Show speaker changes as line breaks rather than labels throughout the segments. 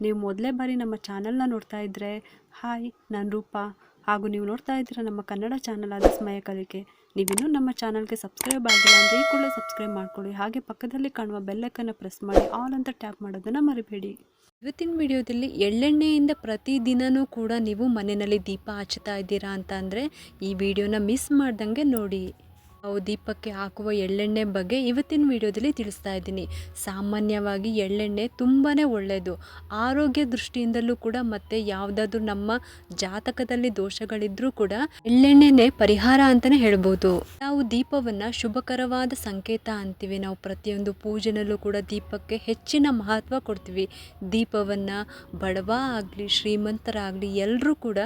ನೀವು ಮೊದಲೇ ಬಾರಿ ನಮ್ಮ ಚಾನಲ್ನ ನೋಡ್ತಾ ಇದ್ದರೆ ಹಾಯ್, ನಾನು ರೂಪ. ಹಾಗೂ ನೀವು ನೋಡ್ತಾ ಇದ್ದೀರ ನಮ್ಮ ಕನ್ನಡ ಚಾನಲ್ ಆದ ಸ್ಮಯ ಕಲಿಕೆ. ನೀವಿನ್ನೂ ನಮ್ಮ ಚಾನಲ್ಗೆ ಸಬ್ಸ್ಕ್ರೈಬ್ ಆಗಿಲ್ಲ ಅಂದರೆ ಈ ಕೂಡ ಸಬ್ಸ್ಕ್ರೈಬ್ ಮಾಡ್ಕೊಳ್ಳಿ. ಹಾಗೆ ಪಕ್ಕದಲ್ಲಿ ಕಾಣುವ ಬೆಲ್ಲೈಕನ್ನು ಪ್ರೆಸ್ ಮಾಡಿ, ಆಲ್ ಅಂತ ಟ್ಯಾಪ್ ಮಾಡೋದನ್ನು ಮರಿಬೇಡಿ. ಇವತ್ತಿನ ವಿಡಿಯೋದಲ್ಲಿ ಎಳ್ಳೆಣ್ಣೆಯಿಂದ ಪ್ರತಿದಿನವೂ ಕೂಡ ನೀವು ಮನೆಯಲ್ಲಿ ದೀಪ ಹಚ್ತಾ ಇದ್ದೀರಾ ಅಂತ ಈ ವಿಡಿಯೋನ ಮಿಸ್ ಮಾಡ್ದಂಗೆ ನೋಡಿ. ನಾವು ದೀಪಕ್ಕೆ ಹಾಕುವ ಎಳ್ಳೆಣ್ಣೆ ಬಗ್ಗೆ ಇವತ್ತಿನ ವಿಡಿಯೋದಲ್ಲಿ ತಿಳಿಸ್ತಾ ಇದ್ದೀನಿ. ಸಾಮಾನ್ಯವಾಗಿ ಎಳ್ಳೆಣ್ಣೆ ತುಂಬಾ ಒಳ್ಳೆಯದು ಆರೋಗ್ಯ ದೃಷ್ಟಿಯಿಂದಲೂ ಕೂಡ ಮತ್ತು ಯಾವುದಾದ್ರೂ ನಮ್ಮ ಜಾತಕದಲ್ಲಿ ದೋಷಗಳಿದ್ರೂ ಕೂಡ ಎಳ್ಳೆಣ್ಣೆನೇ ಪರಿಹಾರ ಅಂತಲೇ ಹೇಳ್ಬೋದು. ನಾವು ದೀಪವನ್ನು ಶುಭಕರವಾದ ಸಂಕೇತ ಅಂತೀವಿ. ನಾವು ಪ್ರತಿಯೊಂದು ಪೂಜೆನಲ್ಲೂ ಕೂಡ ದೀಪಕ್ಕೆ ಹೆಚ್ಚಿನ ಮಹತ್ವ ಕೊಡ್ತೀವಿ. ದೀಪವನ್ನು ಬಡವ ಆಗಲಿ, ಶ್ರೀಮಂತರಾಗಲಿ ಎಲ್ಲರೂ ಕೂಡ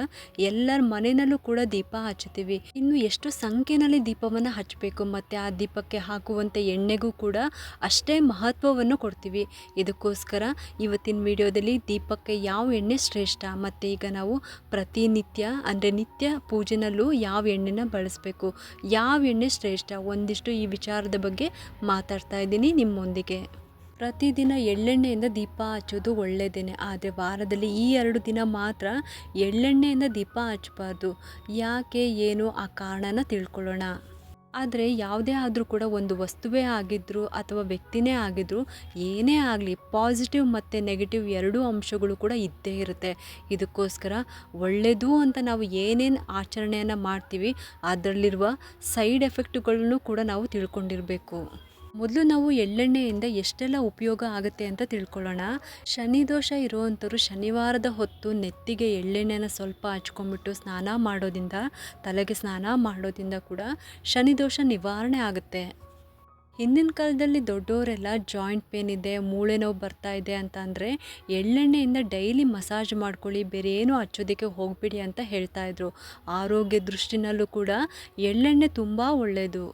ಎಲ್ಲರ ಮನೆಯಲ್ಲೂ ಕೂಡ ದೀಪ ಹಚ್ಚುತ್ತೀವಿ. ಇನ್ನು ಎಷ್ಟು ಸಂಖ್ಯೆಯಲ್ಲಿ ದೀಪವನ್ನು ಹಚ್ಚಬೇಕು, ಮತ್ತು ಆ ದೀಪಕ್ಕೆ ಹಾಕುವಂಥ ಎಣ್ಣೆಗೂ ಕೂಡ ಅಷ್ಟೇ ಮಹತ್ವವನ್ನು ಕೊಡ್ತೀವಿ. ಇದಕ್ಕೋಸ್ಕರ ಇವತ್ತಿನ ವಿಡಿಯೋದಲ್ಲಿ ದೀಪಕ್ಕೆ ಯಾವ ಎಣ್ಣೆ ಶ್ರೇಷ್ಠ, ಮತ್ತು ಈಗ ನಾವು ಪ್ರತಿನಿತ್ಯ, ಅಂದರೆ ನಿತ್ಯ ಪೂಜೆನಲ್ಲೂ ಯಾವ ಎಣ್ಣೆನ ಬಳಸಬೇಕು, ಯಾವ ಎಣ್ಣೆ ಶ್ರೇಷ್ಠ ಒಂದಿಷ್ಟು ಈ ವಿಚಾರದ ಬಗ್ಗೆ ಮಾತಾಡ್ತಾ ಇದ್ದೀನಿ ನಿಮ್ಮೊಂದಿಗೆ. ಪ್ರತಿದಿನ ಎಳ್ಳೆಣ್ಣೆಯಿಂದ ದೀಪ ಹಚ್ಚೋದು ಒಳ್ಳೆಯದೇನೆ ಆದರೆ ವಾರದಲ್ಲಿ ಈ ಎರಡು ದಿನ ಮಾತ್ರ ಎಳ್ಳೆಣ್ಣೆಯಿಂದ ದೀಪ ಹಚ್ಚಬಾರ್ದು. ಯಾಕೆ, ಏನು, ಆ ಕಾರಣನ ತಿಳ್ಕೊಳ್ಳೋಣ. ಆದರೆ ಯಾವುದೇ ಆದರೂ ಕೂಡ ಒಂದು ವಸ್ತುವೇ ಆಗಿದ್ದರೂ ಅಥವಾ ವ್ಯಕ್ತಿನೇ ಆಗಿದ್ದರೂ ಏನೇ ಆಗಲಿ ಪಾಸಿಟಿವ್ ಮತ್ತು ನೆಗೆಟಿವ್ ಎರಡೂ ಅಂಶಗಳು ಕೂಡ ಇದ್ದೇ ಇರುತ್ತೆ. ಇದಕ್ಕೋಸ್ಕರ ಒಳ್ಳೆಯದು ಅಂತ ನಾವು ಏನೇನು ಆಚರಣೆಯನ್ನು ಮಾಡ್ತೀವಿ, ಅದರಲ್ಲಿರುವ ಸೈಡ್ ಎಫೆಕ್ಟ್ಗಳನ್ನು ಕೂಡ ನಾವು ತಿಳ್ಕೊಂಡಿರಬೇಕು. ಮೊದಲು ನಾವು ಎಳ್ಳೆಣ್ಣೆಯಿಂದ ಎಷ್ಟೆಲ್ಲ ಉಪಯೋಗ ಆಗುತ್ತೆ ಅಂತ ತಿಳ್ಕೊಳ್ಳೋಣ. ಶನಿ ದೋಷ ಇರುವಂಥವ್ರು ಶನಿವಾರದ ಹೊತ್ತು ನೆತ್ತಿಗೆ ಎಳ್ಳೆಣ್ಣೆನ ಸ್ವಲ್ಪ ಹಚ್ಕೊಂಡ್ಬಿಟ್ಟು ಸ್ನಾನ ಮಾಡೋದಿಂದ ತಲೆಗೆ ಸ್ನಾನ ಮಾಡೋದಿಂದ ಕೂಡ ಶನಿ ದೋಷ ನಿವಾರಣೆ ಆಗುತ್ತೆ. ಹಿಂದಿನ ಕಾಲದಲ್ಲಿ ದೊಡ್ಡವರೆಲ್ಲ ಜಾಯಿಂಟ್ ಪೇನ್ ಇದೆ, ಮೂಳೆ ನೋವು ಬರ್ತಾ ಇದೆ ಅಂತ ಅಂದರೆ ಎಳ್ಳೆಣ್ಣೆಯಿಂದ ಡೈಲಿ ಮಸಾಜ್ ಮಾಡ್ಕೊಳ್ಳಿ, ಬೇರೆ ಏನು ಹಚ್ಚೋದಕ್ಕೆ ಹೋಗಬೇಡಿ ಅಂತ ಹೇಳ್ತಾಯಿದ್ರು ಆರೋಗ್ಯ ದೃಷ್ಟಿನಲ್ಲೂ ಕೂಡ ಎಳ್ಳೆಣ್ಣೆ ತುಂಬ ಒಳ್ಳೆಯದು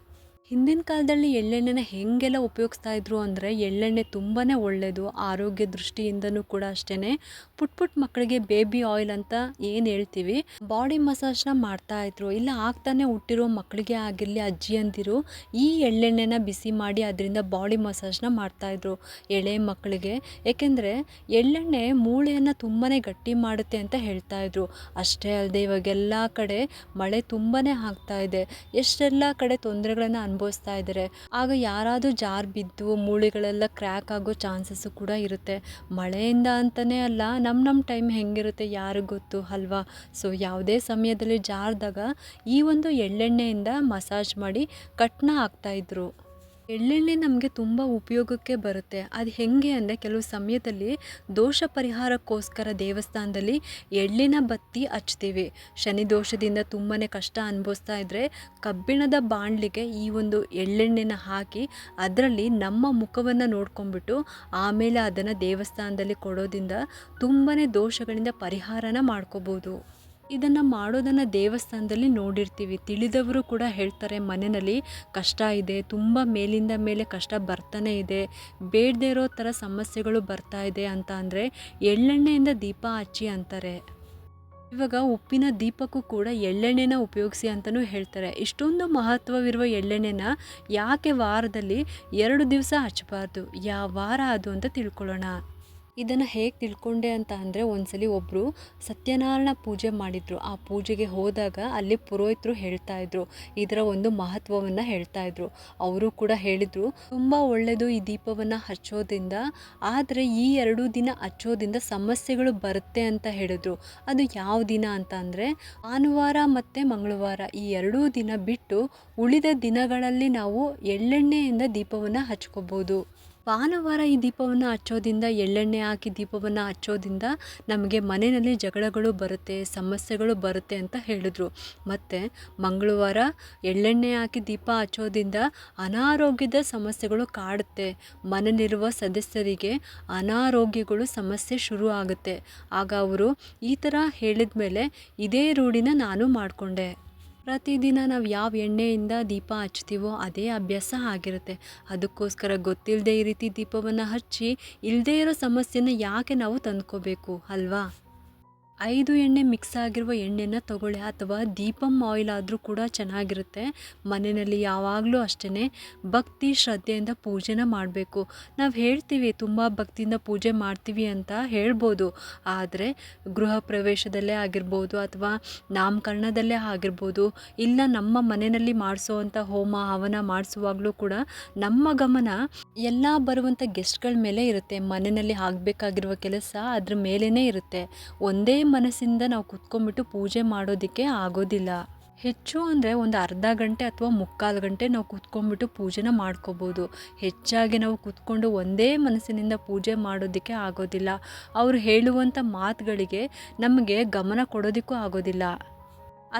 ಹಿಂದಿನ ಕಾಲದಲ್ಲಿ ಎಳ್ಳೆಣ್ಣೆನ ಹೇಗೆಲ್ಲ ಉಪಯೋಗಿಸ್ತಾ ಇದ್ರು ಅಂದರೆ ಎಳ್ಳೆಣ್ಣೆ ತುಂಬಾ ಒಳ್ಳೆಯದು ಆರೋಗ್ಯ ದೃಷ್ಟಿಯಿಂದನೂ ಕೂಡ ಅಷ್ಟೇ ಪುಟ್ ಪುಟ್ ಮಕ್ಕಳಿಗೆ ಬೇಬಿ ಆಯಿಲ್ ಅಂತ ಏನು ಹೇಳ್ತೀವಿ, ಬಾಡಿ ಮಸಾಜ್ನ ಮಾಡ್ತಾ ಇದ್ರು. ಇಲ್ಲ ಆಗ್ತಾನೆ ಹುಟ್ಟಿರೋ ಮಕ್ಕಳಿಗೆ ಆಗಿರಲಿ ಅಜ್ಜಿಯಂದಿರು ಈ ಎಳ್ಳೆಣ್ಣೆನ ಬಿಸಿ ಮಾಡಿ ಅದರಿಂದ ಬಾಡಿ ಮಸಾಜ್ನ ಮಾಡ್ತಾಯಿದ್ರು ಎಳೆ ಮಕ್ಕಳಿಗೆ. ಏಕೆಂದರೆ ಎಳ್ಳೆಣ್ಣೆ ಮೂಳೆಯನ್ನು ತುಂಬಾ ಗಟ್ಟಿ ಮಾಡುತ್ತೆ ಅಂತ ಹೇಳ್ತಾ ಇದ್ರು. ಅಷ್ಟೇ ಅಲ್ಲದೆ ಇವಾಗೆಲ್ಲ ಕಡೆ ಮಳೆ ತುಂಬಾ ಆಗ್ತಾ ಇದೆ. ಎಷ್ಟೆಲ್ಲ ಕಡೆ ತೊಂದರೆಗಳನ್ನು ಅನುಭವಿಸ್ತಾ ಇದ್ದಾರೆ. ಆಗ ಯಾರಾದರೂ ಜಾರ್ ಬಿದ್ದು ಮೂಳೆಗಳೆಲ್ಲ ಕ್ರ್ಯಾಕ್ ಆಗೋ ಚಾನ್ಸಸ್ಸು ಕೂಡ ಇರುತ್ತೆ. ಮಳೆಯಿಂದ ಅಂತಲೇ ಅಲ್ಲ ನಮ್ಮ ನಮ್ಮ ಟೈಮ್ ಹೆಂಗಿರುತ್ತೆ ಯಾರಿಗೆ ಗೊತ್ತು ಅಲ್ವಾ? ಸೊ ಯಾವುದೇ ಸಮಯದಲ್ಲಿ ಜಾರಿದಾಗ ಈ ಒಂದು ಎಳ್ಳೆಣ್ಣೆಯಿಂದ ಮಸಾಜ್ ಮಾಡಿ ಕಟ್ನ ಹಾಕ್ತಾಯಿದ್ರು ಎಳ್ಳೆಣ್ಣೆ ನಮಗೆ ತುಂಬ ಉಪಯೋಗಕ್ಕೆ ಬರುತ್ತೆ. ಅದು ಹೇಗೆ ಅಂದರೆ ಕೆಲವು ಸಮಯದಲ್ಲಿ ದೋಷ ಪರಿಹಾರಕ್ಕೋಸ್ಕರ ದೇವಸ್ಥಾನದಲ್ಲಿ ಎಳ್ಳಿನ ಬತ್ತಿ ಹಚ್ತೀವಿ. ಶನಿ ದೋಷದಿಂದ ತುಂಬಾ ಕಷ್ಟ ಅನುಭವಿಸ್ತಾ ಇದ್ದರೆ ಕಬ್ಬಿಣದ ಬಾಣಲಿಗೆ ಈ ಒಂದು ಎಳ್ಳೆಣ್ಣೆನ ಹಾಕಿ ಅದರಲ್ಲಿ ನಮ್ಮ ಮುಖವನ್ನು ನೋಡ್ಕೊಂಬಿಟ್ಟು ಆಮೇಲೆ ಅದನ್ನು ದೇವಸ್ಥಾನದಲ್ಲಿ ಕೊಡೋದ್ರಿಂದ ತುಂಬಾ ದೋಷಗಳಿಂದ ಪರಿಹಾರನ ಮಾಡ್ಕೋಬೋದು. ಇದನ್ನು ಮಾಡೋದನ್ನು ದೇವಸ್ಥಾನದಲ್ಲಿ ನೋಡಿರ್ತೀವಿ. ತಿಳಿದವರು ಕೂಡ ಹೇಳ್ತಾರೆ ಮನೆಯಲ್ಲಿ ಕಷ್ಟ ಇದೆ, ತುಂಬ ಮೇಲಿಂದ ಮೇಲೆ ಕಷ್ಟ ಬರ್ತಾನೆ ಇದೆ, ಬೇಡದೇ ಇರೋ ಥರ ಸಮಸ್ಯೆಗಳು ಬರ್ತಾ ಇದೆ ಅಂತ ಅಂದರೆ ಎಳ್ಳೆಣ್ಣೆಯಿಂದ ದೀಪ ಹಚ್ಚಿ ಅಂತಾರೆ. ಇವಾಗ ಉಪ್ಪಿನ ದೀಪಕ್ಕೂ ಕೂಡ ಎಳ್ಳೆಣ್ಣೆನ ಉಪಯೋಗಿಸಿ ಅಂತಲೂ ಹೇಳ್ತಾರೆ. ಇಷ್ಟೊಂದು ಮಹತ್ವವಿರುವ ಎಳ್ಳೆಣ್ಣೆನ ಯಾಕೆ ವಾರದಲ್ಲಿ ಎರಡು ದಿವಸ ಹಚ್ಚಬಾರ್ದು? ಯಾವ ವಾರ ಅದು ಅಂತ ತಿಳ್ಕೊಳ್ಳೋಣ. ಇದನ್ನು ಹೇಗೆ ತಿಳ್ಕೊಂಡೆ ಅಂತ ಅಂದರೆ ಒಂದ್ಸಲಿ ಒಬ್ಬರು ಸತ್ಯನಾರಾಯಣ ಪೂಜೆ ಮಾಡಿದರು. ಆ ಪೂಜೆಗೆ ಹೋದಾಗ ಅಲ್ಲಿ ಪುರೋಹಿತರು ಹೇಳ್ತಾ ಇದ್ರು. ಇದರ ಒಂದು ಮಹತ್ವವನ್ನು ಹೇಳ್ತಾ ಇದ್ರು. ಅವರು ಕೂಡ ಹೇಳಿದರು, ತುಂಬ ಒಳ್ಳೆಯದು ಈ ದೀಪವನ್ನು ಹಚ್ಚೋದ್ರಿಂದ. ಆದರೆ ಈ ಎರಡು ದಿನ ಹಚ್ಚೋದ್ರಿಂದ ಸಮಸ್ಯೆಗಳು ಬರುತ್ತೆ ಅಂತ ಹೇಳಿದ್ರು. ಅದು ಯಾವ ದಿನ ಅಂತ ಅಂದರೆ ಭಾನುವಾರ ಮತ್ತು ಮಂಗಳವಾರ. ಈ ಎರಡೂ ದಿನ ಬಿಟ್ಟು ಉಳಿದ ದಿನಗಳಲ್ಲಿ ನಾವು ಎಳ್ಳೆಣ್ಣೆಯಿಂದ ದೀಪವನ್ನು ಹಚ್ಕೋಬೋದು. ಭಾನುವಾರ ಈ ದೀಪವನ್ನು ಹಚ್ಚೋದಿಂದ ಎಳ್ಳೆಣ್ಣೆ ಹಾಕಿ ದೀಪವನ್ನು ಹಚ್ಚೋದಿಂದ ನಮಗೆ ಮನೆಯಲ್ಲಿ ಜಗಳಗಳು ಬರುತ್ತೆ, ಸಮಸ್ಯೆಗಳು ಬರುತ್ತೆ ಅಂತ ಹೇಳಿದ್ರು. ಮತ್ತು ಮಂಗಳವಾರ ಎಳ್ಳೆಣ್ಣೆ ಹಾಕಿ ದೀಪ ಹಚ್ಚೋದ್ರಿಂದ ಅನಾರೋಗ್ಯದ ಸಮಸ್ಯೆಗಳು ಕಾಡುತ್ತೆ. ಮನೆಯಲ್ಲಿರುವ ಸದಸ್ಯರಿಗೆ ಅನಾರೋಗ್ಯಗಳು ಸಮಸ್ಯೆ ಶುರು ಆಗುತ್ತೆ. ಆಗ ಅವರು ಈ ಥರ ಹೇಳಿದ ಮೇಲೆ ಇದೇ ರೂಢಿನ ನಾನು ಮಾಡಿಕೊಂಡೆ. ಪ್ರತಿದಿನ ನಾವು ಯಾವ ಎಣ್ಣೆಯಿಂದ ದೀಪ ಹಚ್ತೀವೋ ಅದೇ ಅಭ್ಯಾಸ ಆಗಿರುತ್ತೆ. ಅದಕ್ಕೋಸ್ಕರ ಗೊತ್ತಿಲ್ಲದೆ ಈ ರೀತಿ ದೀಪವನ್ನು ಹಚ್ಚಿ ಇಲ್ಲದೇ ಇರೋ ಸಮಸ್ಯೆನ ಯಾಕೆ ನಾವು ತಂದ್ಕೋಬೇಕು, ಅಲ್ವಾ? ಐದು ಎಣ್ಣೆ ಮಿಕ್ಸ್ ಆಗಿರುವ ಎಣ್ಣೆನ ತಗೊಳ್ಳಿ ಅಥವಾ ದೀಪಂ ಆಯಿಲ್ ಆದರೂ ಕೂಡ ಚೆನ್ನಾಗಿರುತ್ತೆ. ಮನೆಯಲ್ಲಿ ಯಾವಾಗಲೂ ಅಷ್ಟೇ ಭಕ್ತಿ ಶ್ರದ್ಧೆಯಿಂದ ಪೂಜೆನ ಮಾಡಬೇಕು. ನಾವು ಹೇಳ್ತೀವಿ, ತುಂಬ ಭಕ್ತಿಯಿಂದ ಪೂಜೆ ಮಾಡ್ತೀವಿ ಅಂತ ಹೇಳ್ಬೋದು. ಆದರೆ ಗೃಹ ಪ್ರವೇಶದಲ್ಲೇ ಆಗಿರ್ಬೋದು ಅಥವಾ ನಾಮಕರಣದಲ್ಲೇ ಆಗಿರ್ಬೋದು, ಇಲ್ಲ ನಮ್ಮ ಮನೆಯಲ್ಲಿ ಮಾಡಿಸುವಂಥ ಹೋಮ, ಹವನ ಮಾಡಿಸುವಾಗಲೂ ಕೂಡ ನಮ್ಮ ಗಮನ ಎಲ್ಲ ಬರುವಂಥ ಗೆಸ್ಟ್ಗಳ ಮೇಲೆ ಇರುತ್ತೆ. ಮನೆಯಲ್ಲಿ ಆಗಬೇಕಾಗಿರುವ ಕೆಲಸ ಅದ್ರ ಮೇಲೇ ಇರುತ್ತೆ. ಒಂದೇ ಮನಸ್ಸಿಂದ ನಾವು ಕುತ್ಕೊಂಡ್ಬಿಟ್ಟು ಪೂಜೆ ಮಾಡೋದಕ್ಕೆ ಆಗೋದಿಲ್ಲ. ಹೆಚ್ಚು ಅಂದರೆ ಒಂದು ಅರ್ಧ ಗಂಟೆ ಅಥವಾ ಮುಕ್ಕಾಲು ಗಂಟೆ ನಾವು ಕುತ್ಕೊಂಡ್ಬಿಟ್ಟು ಪೂಜೆನ ಮಾಡ್ಕೋಬೋದು. ಹೆಚ್ಚಾಗಿ ನಾವು ಕುತ್ಕೊಂಡು ಒಂದೇ ಮನಸ್ಸಿನಿಂದ ಪೂಜೆ ಮಾಡೋದಕ್ಕೆ ಆಗೋದಿಲ್ಲ. ಅವರು ಹೇಳುವಂಥ ಮಾತುಗಳಿಗೆ ನಮಗೆ ಗಮನ ಕೊಡೋದಕ್ಕೂ ಆಗೋದಿಲ್ಲ.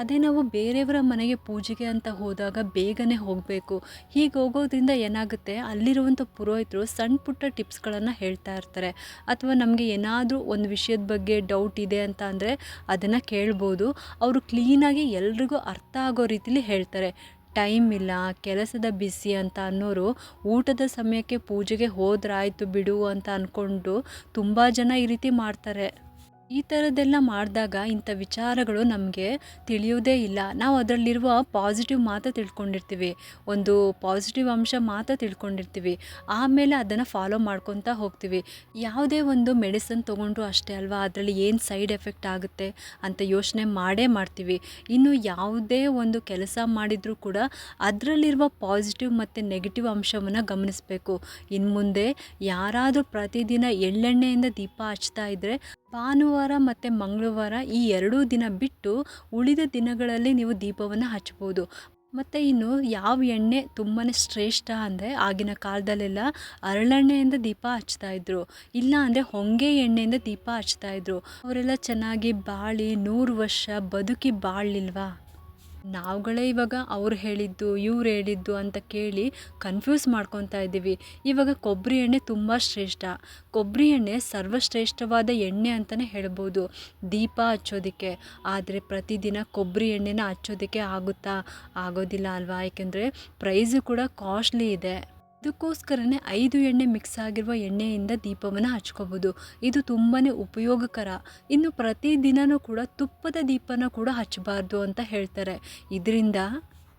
ಅದೇ ನಾವು ಬೇರೆಯವರ ಮನೆಗೆ ಪೂಜೆಗೆ ಅಂತ ಹೋದಾಗ ಬೇಗನೆ ಹೋಗಬೇಕು. ಹೀಗೆ ಹೋಗೋದ್ರಿಂದ ಏನಾಗುತ್ತೆ? ಅಲ್ಲಿರುವಂಥ ಪುರೋಹಿತರು ಸಣ್ಣ ಪುಟ್ಟ ಟಿಪ್ಸ್ಗಳನ್ನು ಹೇಳ್ತಾ ಇರ್ತಾರೆ. ಅಥವಾ ನಮಗೆ ಏನಾದರೂ ಒಂದು ವಿಷಯದ ಬಗ್ಗೆ ಡೌಟ್ ಇದೆ ಅಂತ ಅಂದರೆ ಅದನ್ನು ಕೇಳ್ಬೋದು. ಅವರು ಕ್ಲೀನಾಗಿ ಎಲ್ರಿಗೂ ಅರ್ಥ ಆಗೋ ರೀತಿಲಿ ಹೇಳ್ತಾರೆ. ಟೈಮ್ ಇಲ್ಲ, ಕೆಲಸದ ಬಿಸಿ ಅಂತ ಅನ್ನೋರು ಊಟದ ಸಮಯಕ್ಕೆ ಪೂಜೆಗೆ ಹೋದ್ರಾಯಿತು ಬಿಡು ಅಂತ ಅಂದ್ಕೊಂಡು ತುಂಬ ಜನ ಈ ರೀತಿ ಮಾಡ್ತಾರೆ. ಈ ಥರದ್ದೆಲ್ಲ ಮಾಡಿದಾಗ ಇಂಥ ವಿಚಾರಗಳು ನಮಗೆ ತಿಳಿಯೋದೇ ಇಲ್ಲ. ನಾವು ಅದರಲ್ಲಿರುವ ಪಾಸಿಟಿವ್ ಮಾತ್ರ ತಿಳ್ಕೊಂಡಿರ್ತೀವಿ. ಒಂದು ಪಾಸಿಟಿವ್ ಅಂಶ ಮಾತ್ರ ತಿಳ್ಕೊಂಡಿರ್ತೀವಿ. ಆಮೇಲೆ ಅದನ್ನು ಫಾಲೋ ಮಾಡ್ಕೊತಾ ಹೋಗ್ತೀವಿ. ಯಾವುದೇ ಒಂದು ಮೆಡಿಸನ್ ತೊಗೊಂಡ್ರು ಅಷ್ಟೇ ಅಲ್ವಾ? ಅದರಲ್ಲಿ ಏನು ಸೈಡ್ ಎಫೆಕ್ಟ್ ಆಗುತ್ತೆ ಅಂತ ಯೋಚನೆ ಮಾಡೇ ಮಾಡ್ತೀವಿ. ಇನ್ನು ಯಾವುದೇ ಒಂದು ಕೆಲಸ ಮಾಡಿದರೂ ಕೂಡ ಅದರಲ್ಲಿರುವ ಪಾಸಿಟಿವ್ ಮತ್ತು ನೆಗೆಟಿವ್ ಅಂಶವನ್ನು ಗಮನಿಸಬೇಕು. ಇನ್ನು ಮುಂದೆ ಯಾರಾದರೂ ಪ್ರತಿದಿನ ಎಳ್ಳೆಣ್ಣೆಯಿಂದ ದೀಪ ಹಚ್ತಾ ಇದ್ದರೆ ಭಾನುವಾರ ಮತ್ತು ಮಂಗಳವಾರ ಈ ಎರಡೂ ದಿನ ಬಿಟ್ಟು ಉಳಿದ ದಿನಗಳಲ್ಲಿ ನೀವು ದೀಪವನ್ನು ಹಚ್ಬೋದು ಮತ್ತು ಇನ್ನು ಯಾವ ಎಣ್ಣೆ ತುಂಬಾ ಶ್ರೇಷ್ಠ ಅಂದರೆ ಆಗಿನ ಕಾಲದಲ್ಲೆಲ್ಲ ಅರಳೆಣ್ಣೆಯಿಂದ ದೀಪ ಹಚ್ತಾ ಇದ್ರು. ಇಲ್ಲ ಅಂದರೆ ಹೊಂಗೆ ಎಣ್ಣೆಯಿಂದ ದೀಪ ಹಚ್ತಾ ಇದ್ರು. ಅವರೆಲ್ಲ ಚೆನ್ನಾಗಿ ಬಾಳಿ ನೂರು ವರ್ಷ ಬದುಕಿ ಬಾಳಲಿಲ್ವಾ? ನಾವುಗಳೇ ಇವಾಗ ಅವ್ರು ಹೇಳಿದ್ದು, ಇವ್ರು ಹೇಳಿದ್ದು ಅಂತ ಕೇಳಿ ಕನ್ಫ್ಯೂಸ್ ಮಾಡ್ಕೊತಾ ಇದ್ದೀವಿ. ಇವಾಗ ಕೊಬ್ಬರಿ ಎಣ್ಣೆ ತುಂಬ ಶ್ರೇಷ್ಠ. ಕೊಬ್ಬರಿ ಎಣ್ಣೆ ಸರ್ವಶ್ರೇಷ್ಠವಾದ ಎಣ್ಣೆ ಅಂತಲೇ ಹೇಳ್ಬೋದು. ದೀಪ ಹಚ್ಚೋದಕ್ಕೆ. ಆದರೆ ಪ್ರತಿದಿನ ಕೊಬ್ಬರಿ ಎಣ್ಣೆನ ಹಚ್ಚೋದಕ್ಕೆ ಆಗುತ್ತಾ? ಆಗೋದಿಲ್ಲ ಅಲ್ವಾ? ಏಕೆಂದರೆ ಪ್ರೈಸು ಕೂಡ ಕಾಸ್ಟ್ಲಿ ಇದೆ. ಇದಕ್ಕೋಸ್ಕರನೇ ಐದು ಎಣ್ಣೆ ಮಿಕ್ಸ್ ಆಗಿರುವ ಎಣ್ಣೆಯಿಂದ ದೀಪವನ್ನು ಹಚ್ಕೋಬೋದು. ಇದು ತುಂಬಾ ಉಪಯೋಗಕರ. ಇನ್ನು ಪ್ರತಿದಿನವೂ ಕೂಡ ತುಪ್ಪದ ದೀಪನ ಕೂಡ ಹಚ್ಚಬಾರ್ದು ಅಂತ ಹೇಳ್ತಾರೆ. ಇದರಿಂದ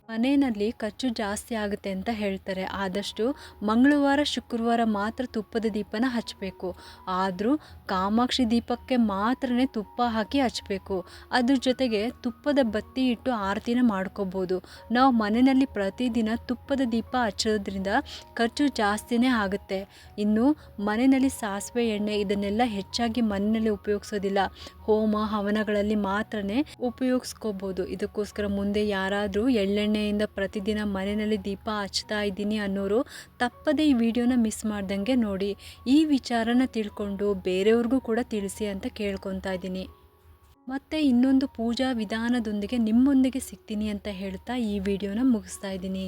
ಮನೆಯಲ್ಲಿ ಖರ್ಚು ಜಾಸ್ತಿ ಆಗುತ್ತೆ ಅಂತ ಹೇಳ್ತಾರೆ. ಆದಷ್ಟು ಮಂಗಳವಾರ, ಶುಕ್ರವಾರ ಮಾತ್ರ ತುಪ್ಪದ ದೀಪನ ಹಚ್ಚಬೇಕು ಆದರೂ ಕಾಮಾಕ್ಷಿ ದೀಪಕ್ಕೆ ಮಾತ್ರ ತುಪ್ಪ ಹಾಕಿ ಹಚ್ಚಬೇಕು ಅದ್ರ ಜೊತೆಗೆ ತುಪ್ಪದ ಬತ್ತಿ ಇಟ್ಟು ಆರತಿನ ಮಾಡ್ಕೋಬೋದು. ನಾವು ಮನೆಯಲ್ಲಿ ಪ್ರತಿದಿನ ತುಪ್ಪದ ದೀಪ ಹಚ್ಚೋದ್ರಿಂದ ಖರ್ಚು ಜಾಸ್ತಿನೇ ಆಗುತ್ತೆ. ಇನ್ನು ಮನೆಯಲ್ಲಿ ಸಾಸಿವೆ ಎಣ್ಣೆ ಇದನ್ನೆಲ್ಲ ಹೆಚ್ಚಾಗಿ ಮನೆಯಲ್ಲಿ ಉಪಯೋಗಿಸೋದಿಲ್ಲ. ಹೋಮ, ಹವನಗಳಲ್ಲಿ ಮಾತ್ರ ಉಪಯೋಗಿಸ್ಕೋಬೋದು. ಇದಕ್ಕೋಸ್ಕರ ಮುಂದೆ ಯಾರಾದರೂ ಎಳ್ಳೆಣ್ಣೆಯಿಂದ ಪ್ರತಿದಿನ ಮನೆಯಲ್ಲಿ ದೀಪ ಹಚ್ತಾ ಇದ್ದೀನಿ ಅನ್ನೋರು ತಪ್ಪದೇ ಈ ವಿಡಿಯೋನ ಮಿಸ್ ಮಾಡ್ದಂಗೆ ನೋಡಿ. ಈ ವಿಚಾರನ ತಿಳ್ಕೊಂಡು ಬೇರೆಯವ್ರಿಗೂ ಕೂಡ ತಿಳಿಸಿ ಅಂತ ಕೇಳ್ಕೊತಾ ಇದ್ದೀನಿ. ಮತ್ತು ಇನ್ನೊಂದು ಪೂಜಾ ವಿಧಾನದೊಂದಿಗೆ ನಿಮ್ಮೊಂದಿಗೆ ಸಿಗ್ತೀನಿ ಅಂತ ಹೇಳ್ತಾ ಈ ವಿಡಿಯೋನ ಮುಗಿಸ್ತಾ ಇದ್ದೀನಿ.